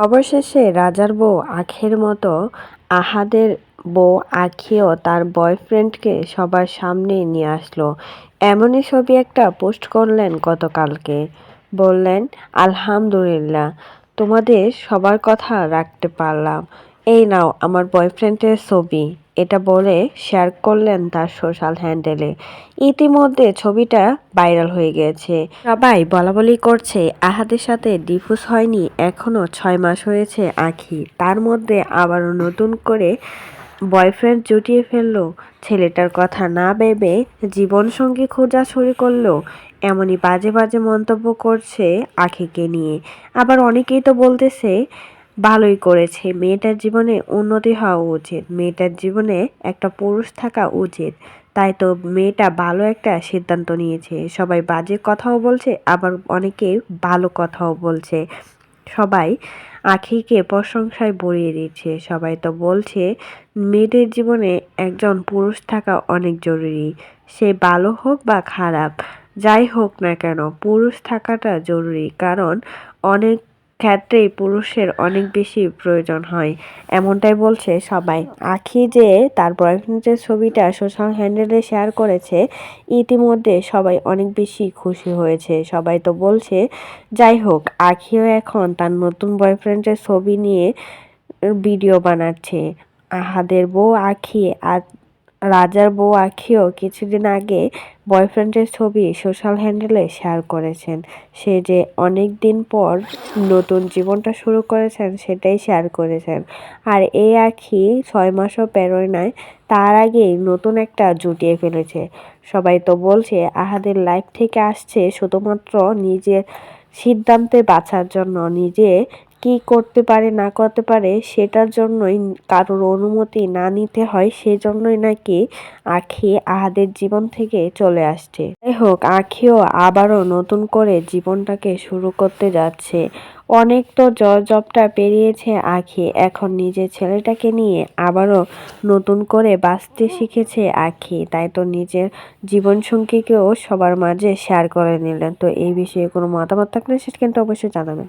অবশেষে রাজার বউ আখের মতো আহাদের বউ আখিও তার বয়ফ্রেন্ডকে সবার সামনে নিয়ে আসলো। এমনই ছবি একটা পোস্ট করলেন গতকালকে। বললেন, আলহামদুলিল্লাহ, তোমাদের সবার কথা রাখতে পারলাম। এই নাও আমার বয়ফ্রেন্ডের ছবি। এটা বলে শেয়ার করলেন তার সোশ্যাল হ্যান্ডেলে ইতিমধ্যে ছবিটা ভাইরাল হয়ে গেছে। সবাই বলা বলি করছে, আহাদের সাথে ডিফুজ হয়নি, এখনও ছয় মাস হয়েছে আখি। তার মধ্যে আবারও নতুন করে বয়ফ্রেন্ড জুটিয়ে ফেলল। ছেলেটার কথা না ভেবে জীবনসঙ্গী খোঁজা শুরু করল। এমনই বাজে বাজে মন্তব্য করছে আখিকে নিয়ে। আবার অনেকেই তো বলতেছে ভালোই করেছে। মেয়েটার জীবনে উন্নতি হওয়া উচিত। মেয়েটার জীবনে একটা পুরুষ থাকা উচিত। তাই তো মেয়েটা ভালো একটা সিদ্ধান্ত নিয়েছে। সবাই বাজে কথাও বলছে, আবার অনেকে ভালো কথাও বলছে। সবাই আখিকে প্রশংসায় ভরিয়ে দিচ্ছে। সবাই তো বলছে, মেয়েদের জীবনে একজন পুরুষ থাকা অনেক জরুরি। সে ভালো হোক বা খারাপ, যাই হোক না কেন, পুরুষ থাকাটা জরুরি। কারণ অনেক ক্ষেত্রেই পুরুষের অনেক বেশি প্রয়োজন হয়। এমনটাই বলছে সবাই। আখি যে তার বয়ফ্রেন্ডের ছবিটা সোশ্যাল হ্যান্ডেলে শেয়ার করেছে, ইতিমধ্যে সবাই অনেক বেশি খুশি হয়েছে। সবাই তো বলছে, যাই হোক, আখিও এখন তার নতুন বয়ফ্রেন্ডের ছবি নিয়ে ভিডিও বানাচ্ছে। আহাদের বউ আখি আর রাজার বউ আখিও কিছুদিন আগে বয়ফ্রেন্ডের ছবি সোশ্যাল হ্যান্ডেলে শেয়ার করেছেন। সে যে অনেক দিন পর নতুন জীবনটা শুরু করেছেন, সেটাই শেয়ার করেছেন। আর এই আখি ছয় মাসও পেরোয় নাই, তার আগেই নতুন একটা জুটিয়ে ফেলেছে। সবাই তো বলছে, আহাদের লাইফ থেকে আসছে শুধুমাত্র নিজের সিদ্ধান্তে বাঁচার জন্য, নিজে কি করতে পারে, না করতে পারে, সেটার জন্যই কারোর অনুমতি না নিতে হয়, সেজন্যই নাকি আখি আহাদের জীবন থেকে চলে আসছে। যাই হোক, আখিও আবারও নতুন করে জীবনটাকে শুরু করতে যাচ্ছে। অনেক তো জবটা পেরিয়েছে আখি, এখন নিজের ছেলেটাকে নিয়ে আবারও নতুন করে বাঁচতে শিখেছে আখি। তাই তো নিজের জীবনসঙ্গীকেও সবার মাঝে শেয়ার করে নিলেন। তো এই বিষয়ে কোনো মতামত থাকলে সেটা কিন্তু অবশ্যই জানাবেন।